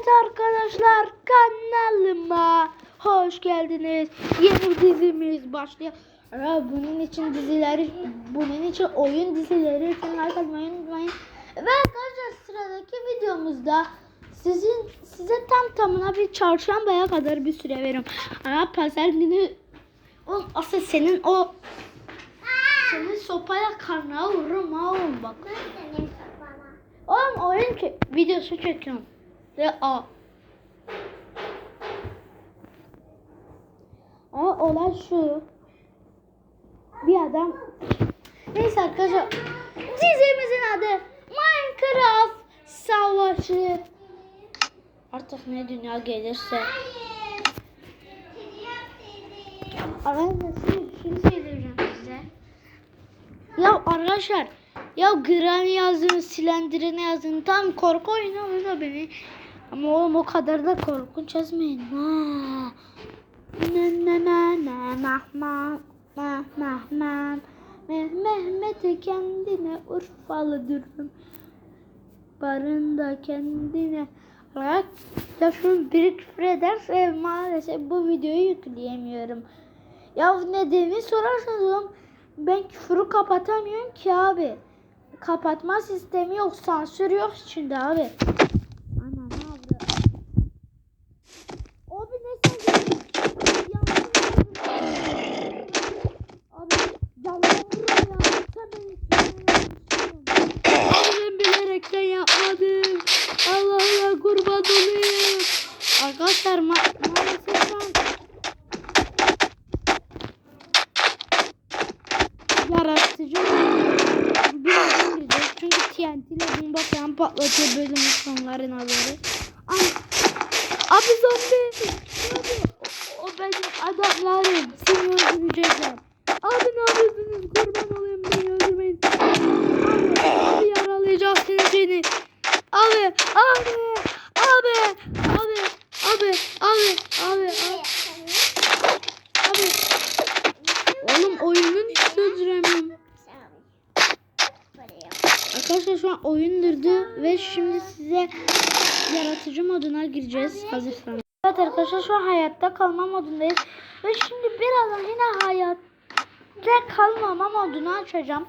Evet arkadaşlar kanalıma hoş geldiniz. Yeni dizimiz başlıyor. Bunun için dizileri, bunun için oyun dizileri için like atmayı unutmayın. Ve arkadaşlar sıradaki videomuzda sizin size tam tamına bir çarşambaya kadar bir süre veriyorum. Ama pazar günü o asıl senin o senin sopaya karnına vururum ha oğlum bak. Oğlum oyun videosu çekiyorum. Ve a. Ama olay şu. Bir adam Neyse arkadaşlar dizimizin adı Minecraft Savaşı. Artık ne dünya gelirse. Arkadaşlar şimdi şunu söyleyeceğim size. Ya arkadaşlar ya Granny yazdığını, Slender'ını yazdığını tam korku oyunu oyunu beni. Ama oğlum o kadar da korkunç yazmayın. Ha. Na na na na nah nah. Meh Mehmet'e kendine Urfalı durum. Barında kendine. Bak ya şunu bir küfür ederse maalesef bu videoyu yükleyemiyorum. Ya nedeni sorarsanız oğlum ben küfürü kapatamıyorum ki abi. Kapatma sistemi yok, sansür yok içinde abi. Ana ne yaptı? Abi ne sen Abi yalan vuruyor ya. Sen beni Abi ben bilerekten yapmadım. Allah'ına kurban olayım. Arkadaşlar ma maalesef şu an yaratıcı birazdan gireceğiz. Çünkü TNT ile bomba falan patlatıyor bölümün sonların haberi. Ay, abi zombi. O, o benim adamlarım. Seni öldürecekler. Abi ne yapıyorsunuz? Kurban olayım beni öldürmeyin. Abi, abi yaralayacağız seni seni. Abi, abi, abi, abi, abi, abi, abi, abi. Abi. Oğlum oyunun hiç öldüremiyorum. Arkadaşlar şu an oyun durdu ve şimdi size yaratıcı moduna gireceğiz hazırsanız. Evet arkadaşlar şu an hayatta kalma modundayız. Ve şimdi birazdan yine hayatta kalmama modunu açacağım.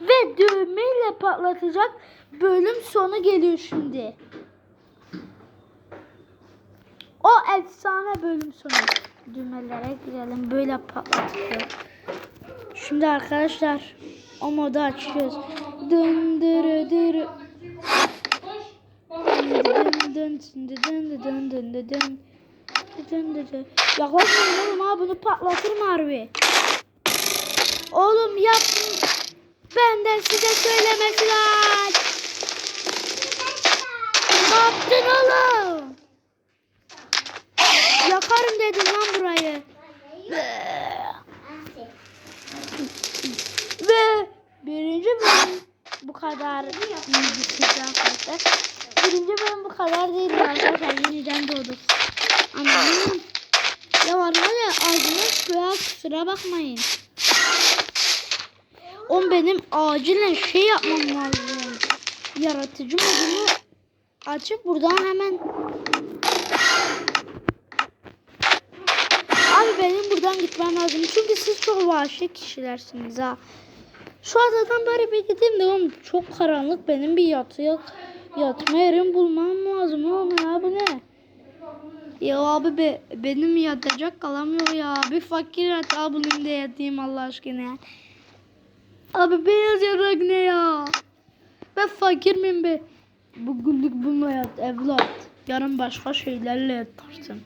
Ve düğmeyle patlatacak bölüm sonu geliyor şimdi. O efsane bölüm sonu. Düğmelere girelim böyle patlatıyor. Şimdi arkadaşlar o modu açıyoruz döndüre döndüre. Yaklaşmayın oğlum ha bunu patlatırım harbi. Oğlum yap. Benden size söylemediler. Ne yaptın oğlum? Yakarım dedim lan burayı. Ve birinci bölüm kadar iyiydi arkadaşlar. Birinci bölüm bu kadar değil arkadaşlar. Yeniden doğduk. Anladın Ya var ya ağzıma suya kusura bakmayın. On benim acilen şey yapmam lazım. Yaratıcı modumu açıp buradan hemen Abi benim buradan gitmem lazım. Çünkü siz çok vahşi kişilersiniz ha. Şu adadan bari bir gideyim de oğlum çok karanlık. Benim bir yatı yatma yerim bulmam lazım oğlum ya bu ne? Ya abi be, benim yatacak kalam yok ya. Bir fakir yatağı bulayım da yatayım Allah aşkına. Abi beyaz yarak ne ya? Ben fakir miyim be? Bugünlük bununla yat evlat. Yarın başka şeylerle yatarsın.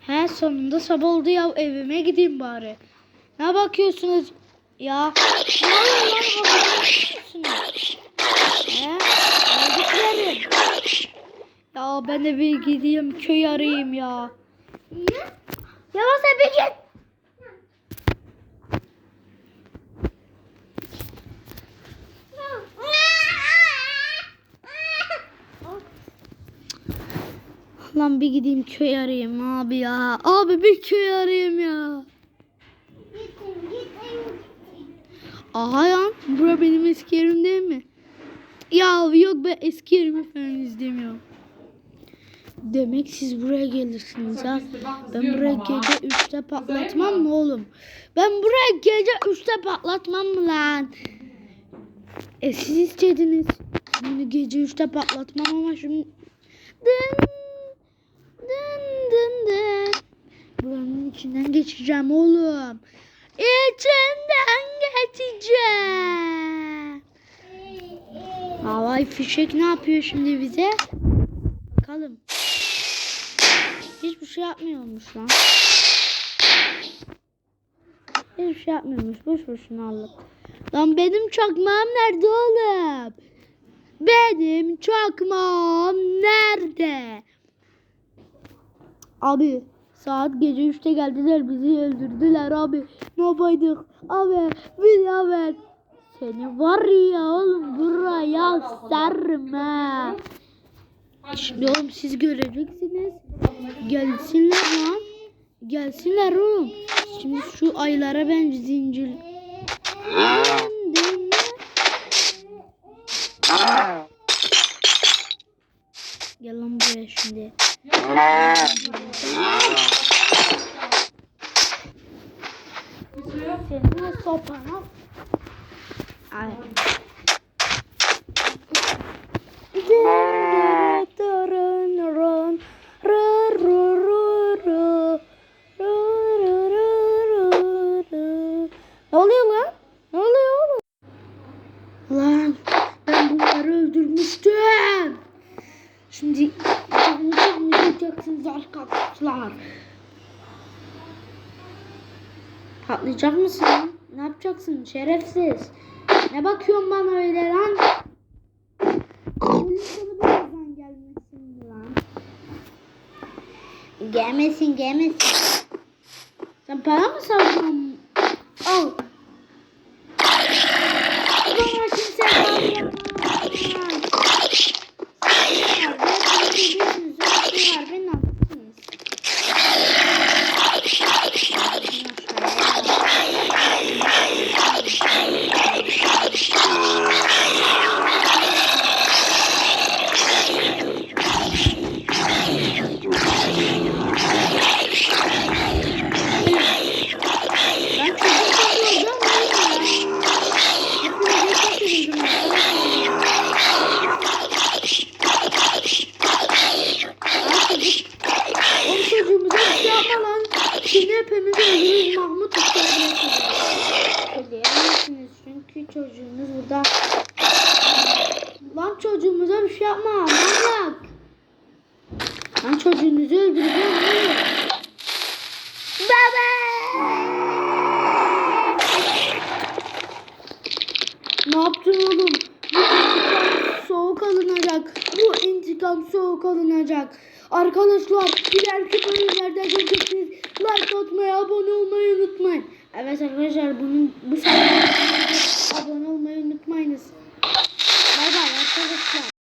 He sonunda sabah oldu ya evime gideyim bari. Ne bakıyorsunuz ya? Ne oluyor lan bakıyorsunuz? He? Öldüklerim. Ya ben de bir gideyim köy arayayım ya. Ya sen bir git. Lan bir gideyim köy arayayım abi ya. Abi bir köy arayayım ya. Aha ya bura benim eski yerim değil mi? Ya yok ben eski yerimi falan izlemiyorum. Demek siz buraya gelirsiniz ha. Ben buraya gece 3'te patlatmam mı oğlum? Ben buraya gece 3'te patlatmam mı lan? E siz istediniz. Şimdi gece 3'te patlatmam ama şimdi... Dın, dın, dın, dın. Buranın içinden geçeceğim oğlum. İçinden geçeceğim. Havai fişek ne yapıyor şimdi bize? Bakalım. Hiçbir şey yapmıyormuş lan. Hiçbir şey yapmıyormuş. Boş boşuna aldık. Lan benim çakmağım nerede oğlum? Benim çakmağım nerede? Abi saat gece 3'te geldiler bizi öldürdüler abi. Ne yapaydık? Abi bir evet. Seni var ya oğlum buraya serme. Şimdi oğlum siz göreceksiniz. Gelsinler lan. Gelsinler oğlum. Şimdi şu aylara ben zincir. Gel lan buraya şimdi. Senin o sopana. Ay. Ne oluyor lan? Ne oluyor oğlum? Lan ben bunları öldürmüştüm. Şimdi canını çekmeyeceksiniz arkadaşlar. Patlayacak mısın? Ne yapacaksın şerefsiz? Ne bakıyorsun bana öyle lan? Gelmesin lan. Gelmesin gelmesin. Sen para mı savunuyorsun? Al. Bana kimse kalmaz. Var, beni attınız. Ben çocuk olacağım oğlum ya. Hepinize çok üzüldüm arkadaşlar. Oğlum çocuğumuza bir şey yapma lan. Seni hepimiz öldürürüz Mahmut Söyleyemezsiniz çünkü çocuğunuz burada. Lan çocuğumuza bir şey yapma manyak. Lan çocuğunuzu öldüreceğim. Baba! Ne yaptın oğlum? Bu intikam soğuk alınacak. Bu intikam soğuk alınacak. Arkadaşlar ileriki bölümlerde göreceksiniz. Like atmayı, abone olmayı unutmayın. Evet arkadaşlar bunun bu sefer abone olmayı unutmayınız. Bay bay arkadaşlar.